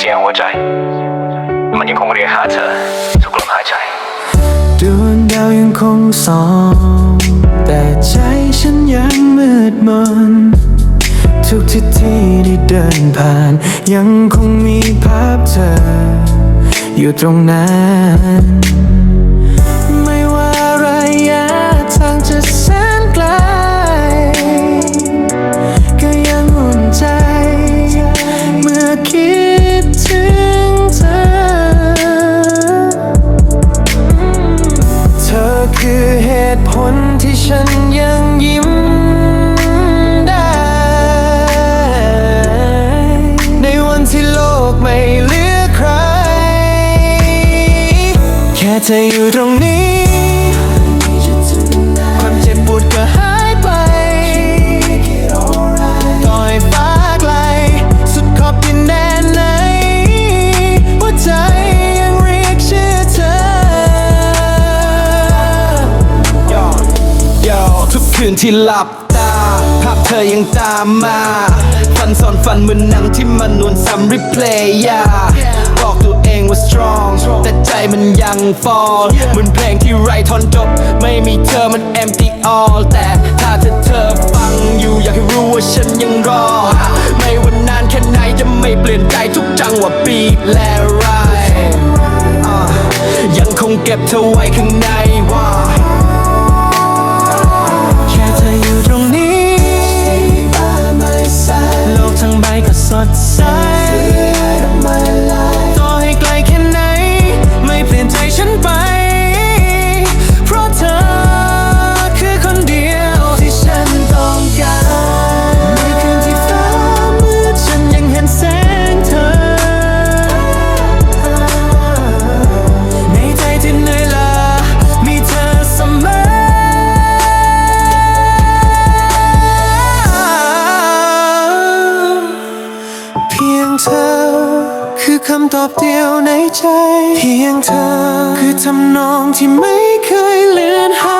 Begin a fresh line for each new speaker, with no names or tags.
เสียงหัวใจ มันยังคงเรียกหาเธอทุกลมหายใจดวงดาวยังคงส่องแต่ใจฉันยังมืดมนทุกที่ที่ได้เดินผ่าน ยังคงมีภาพเธอ อยู่ตรงนั้น คือเหตุผลที่ฉันยังยิ้มได้ ในวันที่โลกไม่เหลือใคร แค่เธออยู่ตรงนี้ น
ที่หลับตา ภาพเธอยังตามมาฝันซ้อนฝันเหมือนหนังที่มันนวนซ้ำรีเพลย์ยาบอกตัวเองว่า strong แต่ใจมันยัง fall เหมือนเพลงที่ไรทอนจบ ไม่มีเธอมัน empty all แต่ถ้าเธอเธอฟังอยู่อยากให้รู้ว่าฉันยังรอ ไม่ว่านานแค่ไหนจะไม่เปลี่ยนใจทุกจังหวะบีและไรยังคงเก็บเธอไว้ข้างในว่า
อ คือคำตอบเดียวในใจ เพียงเธอ คือทำนองที่ไม่เคยเลือนหาย